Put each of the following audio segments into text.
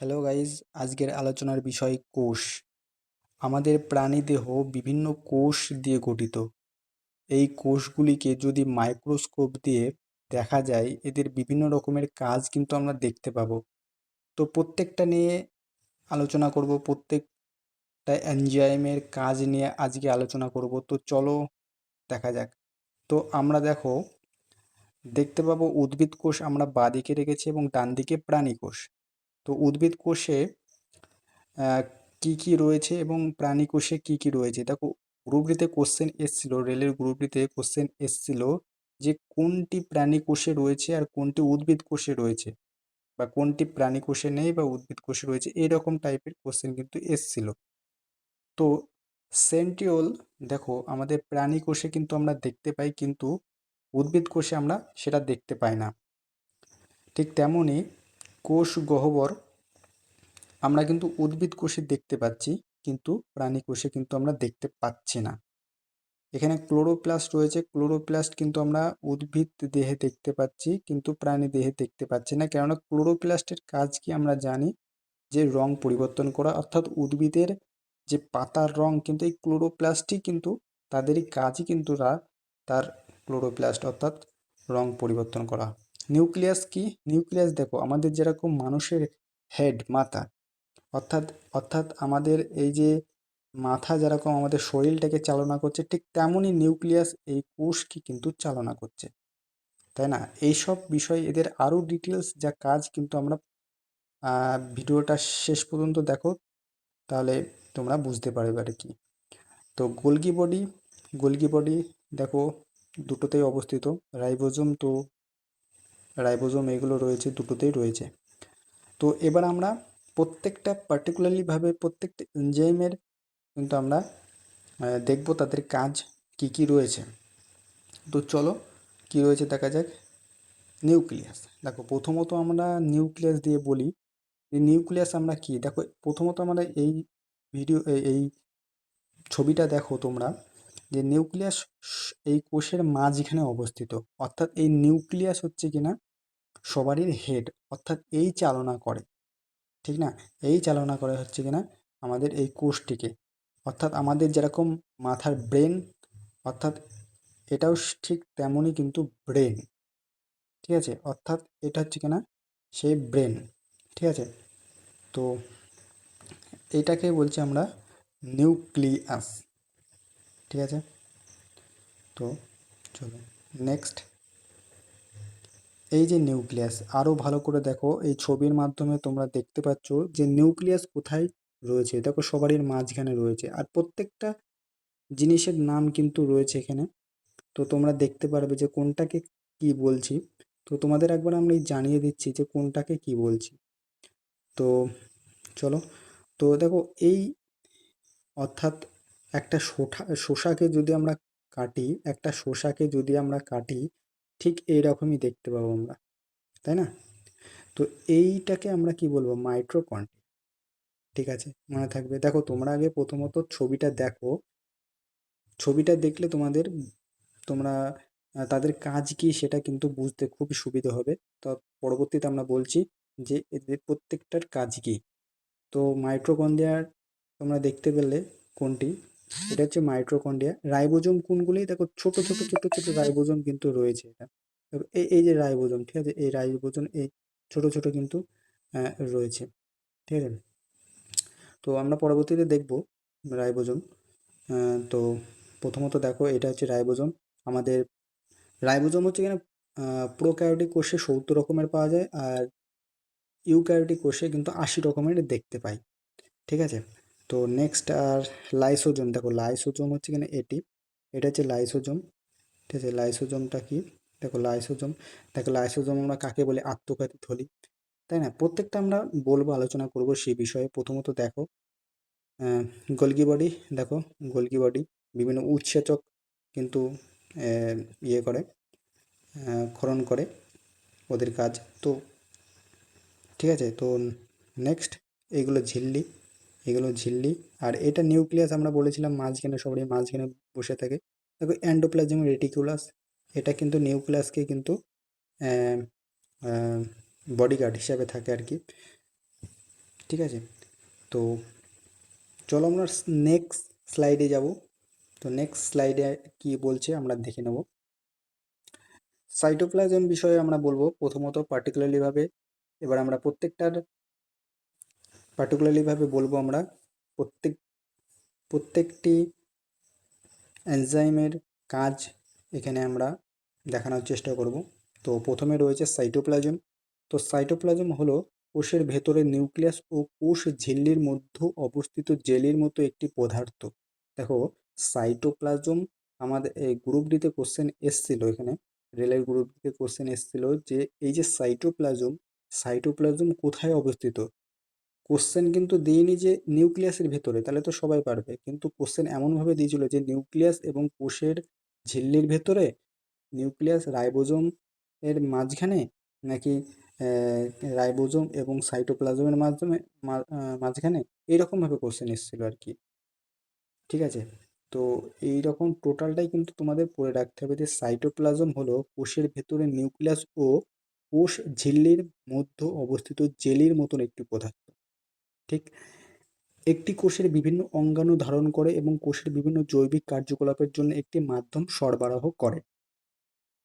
Hello guys আজকের আলোচনার বিষয় কোষ। আমাদের প্রাণীদেহ বিভিন্ন কোষ দিয়ে গঠিত। এই কোষগুলিকে যদি মাইক্রোস্কোপ দিয়ে দেখা যায়, এদের বিভিন্ন রকমের কাজ কিন্তু আমরা দেখতে পাবো। তো প্রত্যেকটা নিয়ে আলোচনা করব, প্রত্যেকটা এনজাইমের কাজ নিয়ে আজকে আলোচনা করব। তো চলো দেখা যাক। তো আমরা দেখো, দেখতে পাবো উদ্ভিদ কোষ আমরা বাঁদিকে রেখেছি এবং ডান দিকে প্রাণী কোষ। তো উদ্ভিদ কোষে কী কী রয়েছে এবং প্রাণী কোষে কী কী রয়েছে? দেখো গ্রুপ ডিতে কোশ্চেন এসছিল, রেলের গ্রুপ ডিতে কোশ্চেন এসছিল যে কোনটি প্রাণী কোষে রয়েছে আর কোনটি উদ্ভিদ কোষে রয়েছে? বা কোনটি প্রাণী কোষে নেই বা উদ্ভিদ কোষে রয়েছে, এরকম টাইপের কোশ্চেন কিন্তু এসছিল। তো সেন্টিওল দেখো, আমাদের প্রাণী কোষে কিন্তু আমরা দেখতে পাই, কিন্তু উদ্ভিদ কোষে আমরা সেটা দেখতে পাই না। ঠিক তেমনই কোষ গহ্বর আমরা কিন্তু উদ্ভিদ কোষে দেখতে পাচ্ছি, কিন্তু প্রাণী কোষে কিন্তু আমরা দেখতে পাচ্ছি না। এখানে ক্লোরোপ্লাস্ট রয়েছে, ক্লোরোপ্লাস্ট কিন্তু আমরা উদ্ভিদ দেহে দেখতে পাচ্ছি, কিন্তু প্রাণী দেহে দেখতে পাচ্ছি না, কেননা ক্লোরোপ্লাস্টের কাজ কি আমরা জানি? যে রং পরিবর্তন করা, অর্থাৎ উদ্ভিদের যে পাতার রং কিন্তু এই ক্লোরোপ্লাস্টই কিন্তু তাদেরই কাজই কিন্তু তার ক্লোরোপ্লাস্ট অর্থাৎ রং পরিবর্তন করা। নিউক্লিয়াস কি? নিউক্লিয়াস দেখো, আমাদের যেরকম মানুষের হেড মাথা, অর্থাৎ অর্থাৎ আমাদের এই যে মাথা যেরকম আমাদের শরীরটাকে চালনা করছে, ঠিক তেমনই নিউক্লিয়াস এই কোষকে কিন্তু চালনা করছে, তাই না? এইসব বিষয়, এদের আরও ডিটেলস যা কাজ কিন্তু আমরা ভিডিওটা শেষ পর্যন্ত দেখো, তাহলে তোমরা বুঝতে পারবে আর কি। তো গোলগি বডি গোলগি বডি দেখো, দুটোতেই অবস্থিত, রাইবোজোম তো রাইবোজোম এগুলো রয়েছে, দুটোতেই রয়েছে। তো এবার আমরা প্রত্যেকটা পার্টিকুলারলিভাবে প্রত্যেকটা এনজাইমের কিন্তু আমরা দেখব তাদের কাজ কি কি রয়েছে। তো চলো, কি রয়েছে দেখা যাক। নিউক্লিয়াস। দেখো, প্রথমত আমরা নিউক্লিয়াস দিয়ে বলি যে নিউক্লিয়াস আমরা কি? দেখো, প্রথমত আমরা এই ভিডিও, এই ছবিটা দেখো তোমরা, যে নিউক্লিয়াস এই কোষের মাঝখানে অবস্থিত। অর্থাৎ এই নিউক্লিয়াস হচ্ছে কিনা সবারই হেড অর্থাৎ এই চালনা করে, ঠিক না? এই চালনা করে হচ্ছে কিনা আমাদের এই কোষটিকে। অর্থাৎ আমাদের যেরকম মাথার ব্রেন অর্থাৎ এটাও ঠিক তেমনই কিন্তু ব্রেন ঠিক আছে? অর্থাৎ এটা হচ্ছে কিনা সেই ব্রেন ঠিক আছে? তো এটাকে বলছি আমরা নিউক্লিয়াস ঠিক আছে? তো চলো নেক্সট এই যে নিউক্লিয়াস আরও ভালো করে দেখো, এই ছবির মাধ্যমে তোমরা দেখতে পাচ্ছ যে নিউক্লিয়াস কোথায় রয়েছে। দেখো সবারই মাঝখানে রয়েছে আর প্রত্যেকটা জিনিসের নাম কিন্তু রয়েছে এখানে। তো তোমরা দেখতে পারবে যে কোনটাকে কি বলছি। তো তোমাদের একবার আমি জানিয়ে দিচ্ছি যে কোনটাকে কি বলছি। তো চলো, তো দেখো এই অর্থাৎ একটা শোঠা, শোষাকে যদি আমরা কাটি, একটা শোষাকে যদি আমরা কাটি ঠিক এইরকমই দেখতে পাবো আমরা, তাই না? তো এইটাকে আমরা কি বলব? মাইক্রোকন্ট্রিয়া ঠিক আছে? মনে থাকবে। দেখো, তোমরা আগে প্রথমত ছবিটা দেখো। ছবিটা দেখলে তোমাদের, তোমরা তাদের কাজ কি সেটা কিন্তু বুঝতে খুবই সুবিধা হবে। তো পরবর্তীতে আমরা বলছি যে এদের প্রত্যেকটার কাজ কি? তো মাইক্রোকন্ড্রিয়ার তোমরা দেখতে পেলে কোনটি? এটা হচ্ছে মাইট্রোকন্ড্রিয়া রাইবোজোম কোনগুলি দেখো, ছোট ছোট ছোট ছোট রাইবোজোম কিন্তু রয়েছে এটা। এই এই যে রাইবোজোম, ঠিক আছে? এই রাইবোজোম, এই ছোট ছোট কিন্তু রয়েছে। ঠিক আছে? তো আমরা পরবর্তীতে দেখব রাইবোজোম। তো প্রথমত দেখো, এটা হচ্ছে রাইবোজোম। আমাদের রাইবোজোম হচ্ছে কিনা প্রোক্যারিওটিক কোষে সত্তর রকমের পাওয়া যায় আর ইউক্যারিওটিক কোষে কিন্তু আশি রকমের দেখতে পাই। ঠিক আছে? তো নেক্সট আর লাইসোজোম দেখো লাইসোজোম হচ্ছে কিনা এটি, এটা হচ্ছে লাইসোজোম ঠিক আছে? লাইসোজোমটা কি? দেখো লাইসোজোম দেখো লাইসোজোম আমরা কাকে বলি? আত্মঘাতী থলি, তাই না? প্রত্যেকটা আমরা বলব, আলোচনা করব সেই বিষয়ে। প্রথমত দেখো গলগি বডি দেখো গলগি বডি বিভিন্ন উৎসেচক কিন্তু ইয়ে করে ক্ষরণ করে ওদের কাজ। তো, ঠিক আছে? তো নেক্সট এইগুলো ঝিল্লি। এগুলো ঝিল্লি। আর এটা নিউক্লিয়াস আমরা বলেছিলাম মাঝখানে সবারই, মাঝখানে বসে থাকে। দেখো অ্যান্ডোপ্লাজম রেটিকুলাস এটা কিন্তু নিউক্লিয়াসকে কিন্তু বডিগার্ড হিসাবে থাকে আর কি। ঠিক আছে? তো চলো আমরা নেক্সট স্লাইডে যাব। তো নেক্সট স্লাইডে কি বলছে আমরা দেখে নেব। সাইটোপ্লাজম বিষয়ে আমরা বলব প্রথমত পার্টিকুলারলিভাবে এবার আমরা প্রত্যেকটার পার্টিকুলারলিভাবে বলব আমরা, প্রত্যেক, প্রত্যেকটি এনজাইমের কাজ এখানে আমরা দেখানোর চেষ্টা করব। তো প্রথমে রয়েছে সাইটোপ্লাজম তো সাইটোপ্লাজম হলো কোষের ভেতরে নিউক্লিয়াস ও কোষ ঝিল্লির মধ্যে অবস্থিত জেলির মতো একটি পদার্থ। দেখো সাইটোপ্লাজম আমাদের এই গ্রুপ ডিতে কোশ্চেন এসছিল এখানে রেলের গ্রুপ ডিতে কোশ্চেন এসছিল যে এই যে সাইটোপ্লাজম সাইটোপ্লাজম কোথায় অবস্থিত? কোশ্চেন কিন্তু দিইনি যে নিউক্লিয়াসের ভেতরে, তাহলে তো সবাই পারবে। কিন্তু কোশ্চেন এমনভাবে দিয়েছিল যে নিউক্লিয়াস এবং কোষের ঝিল্লির ভেতরে নিউক্লিয়াস রাইবোজোম এর মাঝখানে নাকি রাইবোজোম এবং সাইটোপ্লাজমের মাধ্যমে মাঝখানে এইরকমভাবে কোশ্চেন এসেছিল আর কি। ঠিক আছে? তো এই রকম টোটালটাই কিন্তু তোমাদের পড়ে রাখতে হবে যে সাইটোপ্লাজম হলো কোষের ভেতরে নিউক্লিয়াস ও কোষ ঝিল্লির মধ্যে অবস্থিত জেলির মতন একটি পদার্থ। ঠিক? একটি কোষের বিভিন্ন অঙ্গাণু ধারণ করে এবং কোষের বিভিন্ন জৈবিক কার্যকলাপের জন্য একটি মাধ্যম সরবরাহ করে।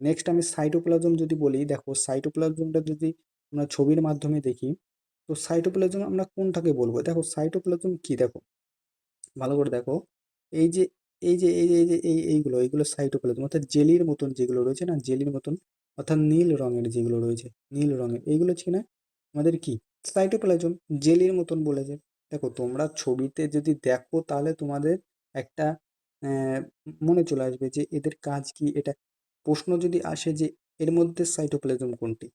নেক্সট আমি সাইটোপ্লাজম যদি বলি, দেখো সাইটোপ্লাজমটা যদি আমরা ছবির মাধ্যমে দেখি, তো সাইটোপ্লাজম আমরা কোনটাকে বলব? দেখো সাইটোপ্লাজম কি দেখো? ভালো করে দেখো। এই যে এই যে এই যে, এই এইগুলো এইগুলো সাইটোপ্লাজম অর্থাৎ জেলির মতন যেগুলো রয়েছে না, জেলির মতন, অর্থাৎ নীল রঙের যেগুলো রয়েছে, নীল রঙের, এইগুলো হচ্ছে না? আমাদের কি? সাইটোপ্লাজম জেলির মতন বলেছে দেখো তোমরা ছবিতে যদি দেখো তাহলে তোমাদের একটা মনে চলে আসবে যে এদের কাজ কি? এটা প্রশ্ন যদি আসে যে এর মধ্যে সাইটোপ্লাজম কোনটি?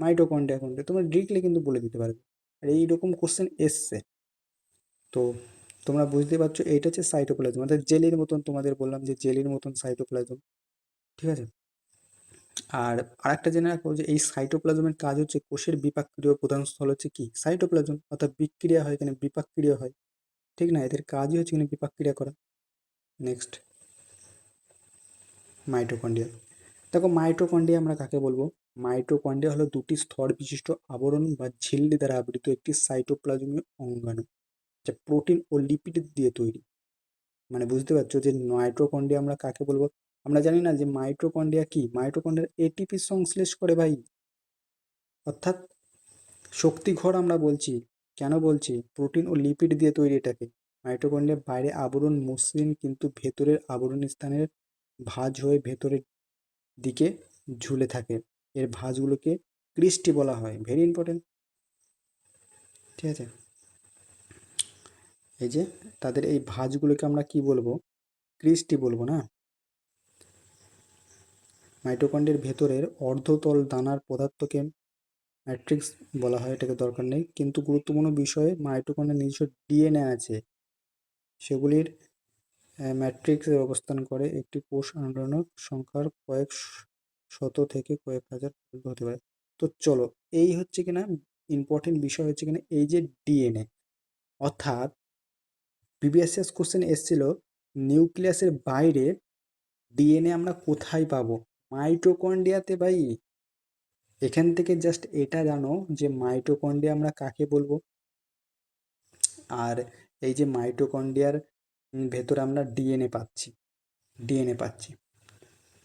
মাইটোকন্ড্রিয়া কোনটি? তোমরা ডিরেক্টলি কিন্তু বলে দিতে পারবে। আর এইরকম কোশ্চেন এসছে। তো তোমরা বুঝতে পারছ, এইটা হচ্ছে সাইটোপ্লাজম অর্থাৎ জেলির মতন তোমাদের বললাম যে জেলির মতন সাইটোপ্লাজম ঠিক আছে? আর আরেকটা জেনে রাখব যে এই সাইটোপ্লাজমের কাজ হচ্ছে কোষের বিপাক ক্রিয়া প্রধান স্থল হচ্ছে কি? সাইটোপ্লাজম অর্থাৎ বিক্রিয়া হয় এখানে বিপাক ক্রিয়া হয়। ঠিক না? এদের কাজই হচ্ছে এখানে বিপাক ক্রিয়া করা। নেক্সট মাইটোকন্ড্রিয়া দেখো মাইটোকন্ড্রিয়া আমরা কাকে বলব? মাইটোকন্ড্রিয়া হলো দুটি স্তর বিশিষ্ট আবরণ বা ঝিল্লি দ্বারা আবৃত একটি সাইটোপ্লাজমীয় অঙ্গাণু, যা প্রোটিন ও লিপিড দিয়ে তৈরি। মানে বুঝতে পারছ যে মাইটোকন্ড্রিয়া আমরা কাকে বলব? আমরা জানি না যে মাইটোকন্ড্রিয়া কি? মাইটোকন্ড্রিয়া এটিপি সংশ্লেষ করে ভাই। অর্থাৎ শক্তিঘর আমরা বলছি। কেন বলছি? প্রোটিন ও লিপিড দিয়ে তৈরি এটাকে। মাইটোকন্ড্রিয়া বাইরে আবরণ, মসৃণ, কিন্তু ভেতরের আবরণ স্থানের ভাঁজ হয়ে ভেতরের দিকে ঝুলে থাকে। এর ভাঁজগুলোকে ক্রিস্টি বলা হয়। ভেরি ইম্পর্টেন্ট ঠিক আছে? এই যে তাদের এই ভাঁজগুলোকে আমরা কি বলব? ক্রিস্টি বলব না? মাইটোকন্ড্রিয়ার ভেতরের অর্ধতল দানার পদার্থকে ম্যাট্রিক্স বলা হয়, এটাকে দরকার নেই। কিন্তু গুরুত্বপূর্ণ বিষয়ে, মাইটোকন্ড্রিয়ার নিজস্ব ডিএনএ আছে। সেগুলির ম্যাট্রিক্সে অবস্থান করে একটি কোষ আন্দোলনক সংখ্যার কয়েক শত থেকে কয়েক হাজার হতে পারে। তো চলো, এই হচ্ছে কিনা ইম্পর্টেন্ট বিষয় হচ্ছে কিনা, এই যে ডিএনএ। অর্থাৎ প্রিভিয়াসিয়াস কোশ্চেন এসেছিল নিউক্লিয়াসের বাইরে ডিএনএ আমরা কোথায় পাবো? মাইটোকন্ড্রিয়াতে ভাই? এখান থেকে জাস্ট এটা জানো যে মাইটোকন্ড্রিয়া আমরা কাকে বলব? আর এই যে মাইটোকন্ড্রিয়ার ভেতরে আমরা ডিএনএ পাচ্ছি ডিএনএ পাচ্ছি,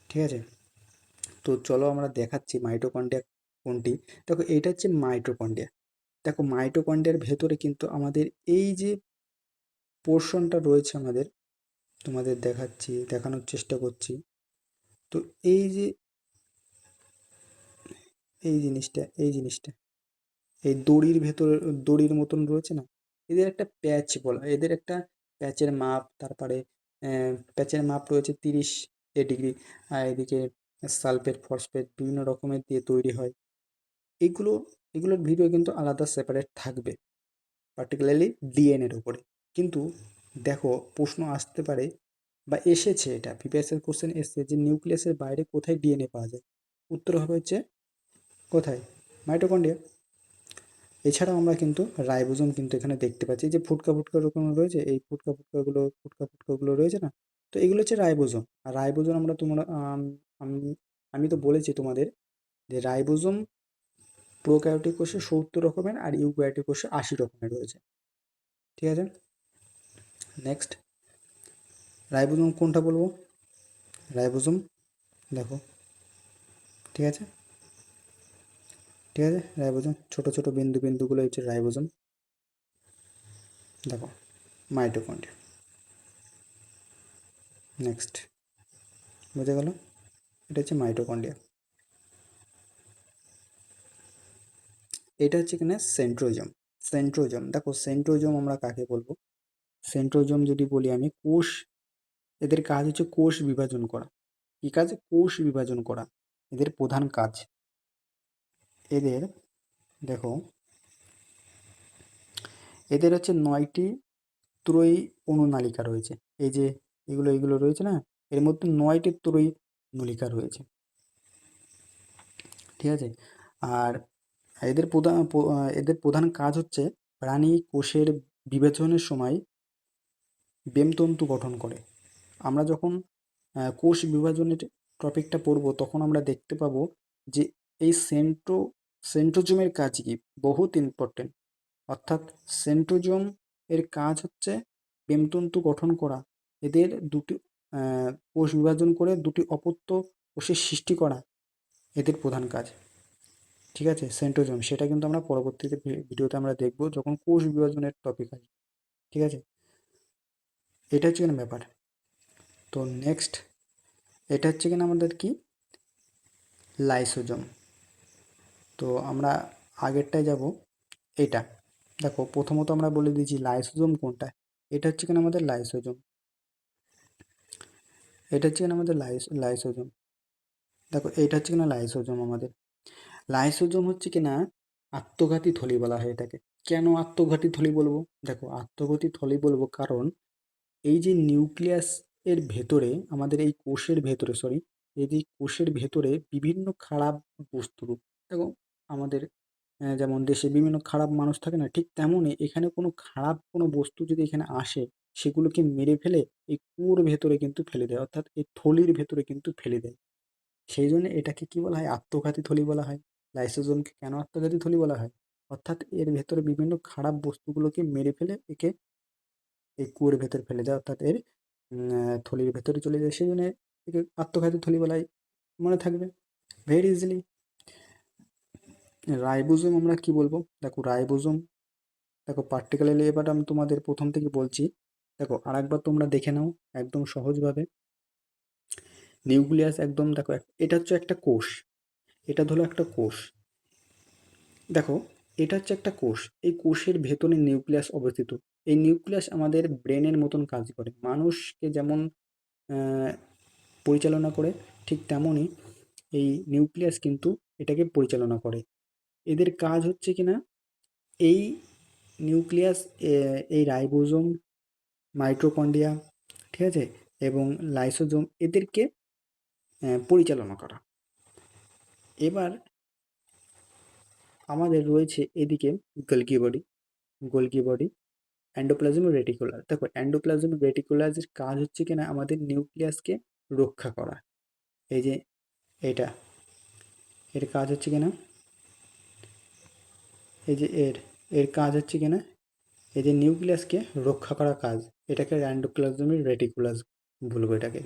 ঠিক আছে? তো চলো আমরা দেখাচ্ছি মাইটোকন্ড্রিয়া কোনটি। দেখো এইটা হচ্ছে মাইটোকন্ড্রিয়া। দেখো মাইটোকন্ড্রিয়ার ভেতরে কিন্তু আমাদের এই যে পোর্শনটা রয়েছে আমাদের, তোমাদের দেখাচ্ছি, দেখানোর চেষ্টা করছি। তো এই যে এই জিনিসটা এই জিনিসটা। এই দড়ির ভেতরে, দড়ির মতন রয়েছে না? এদের একটা প্যাচ বলা, এদের একটা প্যাচের মাপ, তারপরে প্যাচের মাপ রয়েছে তিরিশ এ ডিগ্রি, আর এদিকে সালফেট, ফসফেট বিভিন্ন রকমের দিয়ে তৈরি হয়। এগুলো, এগুলোর ভিডিও কিন্তু আলাদা সেপারেট থাকবে পার্টিকুলারলি ডিএনএর উপরে। কিন্তু দেখো, প্রশ্ন আসতে পারে বা এসেছে এটা। প্রিভিয়াসের কোশ্চেন এসছে যে নিউক্লিয়াসের বাইরে কোথায় ডিএনএ পাওয়া যায়? উত্তর হবে হচ্ছে কোথায়? মাইটোকন্ড্রিয়া এছাড়াও আমরা কিন্তু রাইবোজোম কিন্তু এখানে দেখতে পাচ্ছি যে ফুটকা ফুটকা রকম রয়েছে, এই ফুটকা ফুটকাগুলো ফুটকা ফুটকাগুলো রয়েছে না? তো এগুলো হচ্ছে রাইবোজোম। আর রাইবোজোম আমরা তোমরা, আমি আমি তো বলেছি তোমাদের যে রাইবোজোম প্রোক্যারিওটিক কোষে সত্তর রকমের আর ইউক্যারিওটিক কোষে আশি রকমের রয়েছে। ঠিক আছে? নেক্সট রাইবোজোম কোনটা বলব? রাইবোজোম, দেখো। ঠিক আছে? ঠিক আছে? রাইবোজোম, ছোট ছোট বিন্দু বিন্দুগুলো হচ্ছে রাইবোজোম। দেখো, মাইটোকন্ড্রিয়া। নেক্সট বুঝে গেল? এটা হচ্ছে মাইটোকন্ড্রিয়া। এটা হচ্ছে কিনা সেন্ট্রোজম। সেন্ট্রোজম, দেখো সেন্ট্রোজম আমরা কাকে বলব? সেন্ট্রোজম যদি বলি আমি, কোষ এদের কাজ হচ্ছে কোষ বিভাজন করা। কী কাজ? কোষ বিভাজন করা। এদের প্রধান কাজ। এদের, দেখো, এদের হচ্ছে নয়টি ত্রয়ী অনুনালিকা রয়েছে। এই যে এগুলো এগুলো রয়েছে না? এর মধ্যে নয়টি ত্রয়ী নলিকা রয়েছে। ঠিক আছে? আর এদের প্রধান এদের প্রধান কাজ হচ্ছে প্রাণী কোষের বিবেচনের সময় বেমতন্তু গঠন করে। আমরা যখন কোষ বিভাজনের টপিকটা পড়ব, তখন আমরা দেখতে পাবো যে এই সেন্ট্রো সেন্ট্রোজোমের কাজ কি? বহুত ইম্পর্টেন্ট অর্থাৎ সেন্ট্রোজোম এর কাজ হচ্ছে বেমতন্তু গঠন করা। এদের দুটি কোষ বিভাজন করে দুটি অপত্য কোষের সৃষ্টি করা এদের প্রধান কাজ। ঠিক আছে? সেন্ট্রোজোম সেটা কিন্তু আমরা পরবর্তীতে ভিডিওতে আমরা দেখব যখন কোষ বিভাজনের টপিক আসবে। ঠিক আছে? এটা হচ্ছে ব্যাপার। তো নেক্সট এটা হচ্ছে কিনা আমাদের কি? লাইসোজোম তো আমরা আগেরটায় যাব এটা দেখো, প্রথমত আমরা বলে দিয়েছি লাইসোজোম কোনটা? এটা হচ্ছে কিনা আমাদের লাইসোজোম এটা হচ্ছে কিনা আমাদের লাইস লাইসোজোম দেখো, এইটা হচ্ছে কিনা লাইসোজোম আমাদের। লাইসোজোম হচ্ছে কিনা আত্মঘাতী থলি বলা হয় এটাকে। কেন আত্মঘাতী থলি বলব? দেখো, আত্মঘাতী থলি বলব কারণ এই যে নিউক্লিয়াস এর ভেতরে, আমাদের এই কোষের ভেতরে সরি এই কোষের ভেতরে বিভিন্ন খারাপ বস্তু দেখো আমাদের যেমন দেশে বিভিন্ন খারাপ মানুষ থাকে না, ঠিক তেমনই এখানে কোনো খারাপ কোনো বস্তু যদি এখানে আসে, সেগুলোকে মেরে ফেলে এই কুয়োর ভেতরে কিন্তু ফেলে দেয়, অর্থাৎ এই থলির ভেতরে কিন্তু ফেলে দেয়। সেই জন্য এটাকে কী বলা হয়? আত্মঘাতী থলি বলা হয়। লাইসোজোমকে কেন আত্মঘাতী থলি বলা হয়? অর্থাৎ এর ভেতরে বিভিন্ন খারাপ বস্তুগুলোকে মেরে ফেলে একে এই কুয়োর ভেতর ফেলে দেয়, অর্থাৎ এর থলির ভেতরে চলে যায়। সেই জন্য একে আত্মঘাতী থলি বলাই মনে থাকবে। ভেরি ইজিলি রাইবোজোম আমরা কি বলব? দেখো, রাইবোজোম, দেখো পার্টিকুলারলি এবার আমি তোমাদের প্রথম থেকে বলছি। দেখো আর একবার তোমরা দেখে নাও একদম সহজভাবে। নিউক্লিয়াস একদম, দেখো এটা হচ্ছে একটা কোষ। এটা ধরো একটা কোষ। দেখো, এটা হচ্ছে একটা কোষ। এই কোষের ভেতরে নিউক্লিয়াস অবস্থিত। এই নিউক্লিয়াস আমাদের ব্রেনের মতন কাজ করে। মানুষকে যেমন পরিচালনা করে, ঠিক তেমনই এই নিউক্লিয়াস কিন্তু এটাকে পরিচালনা করে। এদের কাজ হচ্ছে কি না এই নিউক্লিয়াস এই রাইবোজোম মাইট্রোকন্ডিয়া ঠিক আছে? এবং লাইসোজোম এদেরকে পরিচালনা করা। এবার আমাদের রয়েছে এদিকে Golgi body Golgi body endoplasm reticular দেখো অ্যান্ডোপ্লাজম রেটিকুলারের কাজ হচ্ছে কিনা আমাদের নিউক্লিয়াসকে রক্ষা করা। এই যে এটা, এর কাজ হচ্ছে কিনা এই যে এর এর কাজ হচ্ছে কিনা এই যে নিউক্লিয়াসকে রক্ষা করা কাজ, এটাকে অ্যান্ডোপ্লাজমি রেটিকুলাস বলব এটাকে।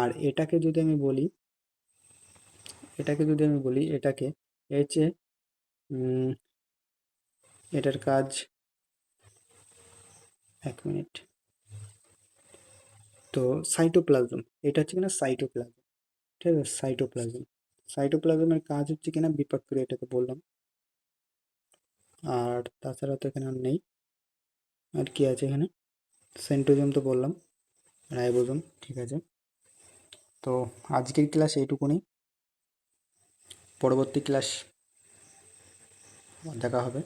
আর এটাকে যদি আমি বলি, এটাকে যদি আমি বলি, এটাকে হচ্ছে এটার কাজ এক মিনিট। তো সাইটোপ্লাজম এটা হচ্ছে কিনা সাইটোপ্লাজম ঠিক আছে? সাইটোপ্লাজম সাইটোপ্লাজমের কাজ হচ্ছে কিনা বিপাক ক্রিয়া এটাকে বললাম। আর তাছাড়া তো এখানে আর নেই। আর কি আছে এখানে? সেন্টোজম তো বললাম রাইবোজম ঠিক আছে? তো আজকের ক্লাস এইটুকুনি। পরবর্তী ক্লাস দেখা হবে।